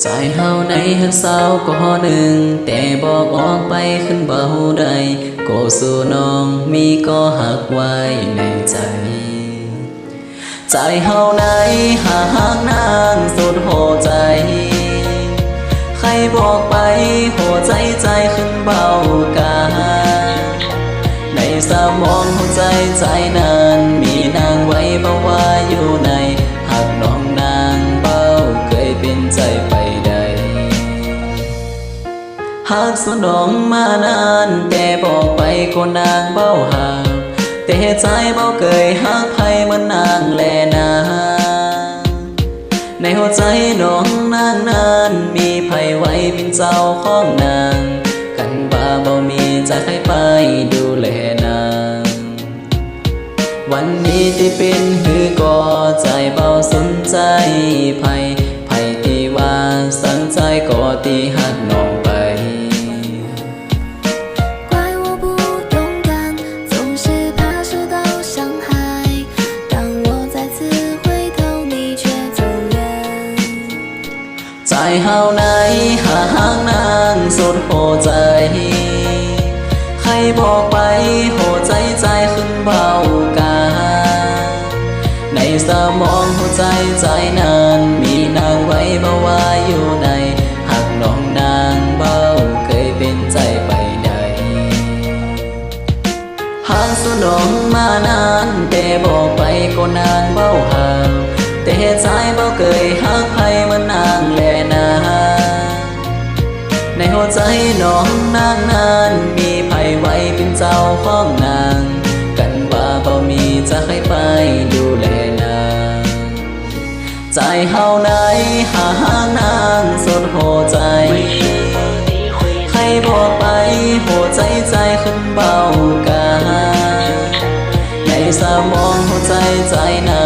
ใจเฮาในหักสาวก็หนึ่ง แต่บอกออกไปขึ้นเบาใดก็สู่น้องมีก็หักไว้ในใจ ใจเฮาในหาหากนางสุดหัวใจ ใครบอกไปหัวใจใจขึ้นเบากาในสมองหัวใจใจนั้นมีนางไว้บ่ว่าอยู่ หากสนองมานาน แต่บอกไปก็นางเบ้าห่างแต่ใจเบ้าเคยหักไผเมือนนางแลนาในหัวใจน้องนางนั้นมีไผไว้เป็นเจ้าของนาง กันว่าบ่มีจะให้ไปดูแลนาง วันนี้ที่เป็นหือก็ใจเบาสนใจไผไผที่ว่าสังใจก็ที่หักน้อง ใจเฮาในหาหางนางสุดหัวใจ ใครบอกไปโหใจใจขึ้นเบากา ในสมองหัวใจใจนั้นมีนางไว้บ่ว่าอยู่ในหักน้องนางเบาเคยเป็นใจไปใดหางสนองมานานแต่บอกไปก็นาง ใจน้องนางนานมีภัยไว้เป็นเจ้าข้องนาง กันว่าบ่มีจะให้ไปดูแลนาง ใจเฮาไหนหานางสดหัวใจ ให้บอกไปหัวใจใจขึ้นเบากาในสมองหัวใจใจนาง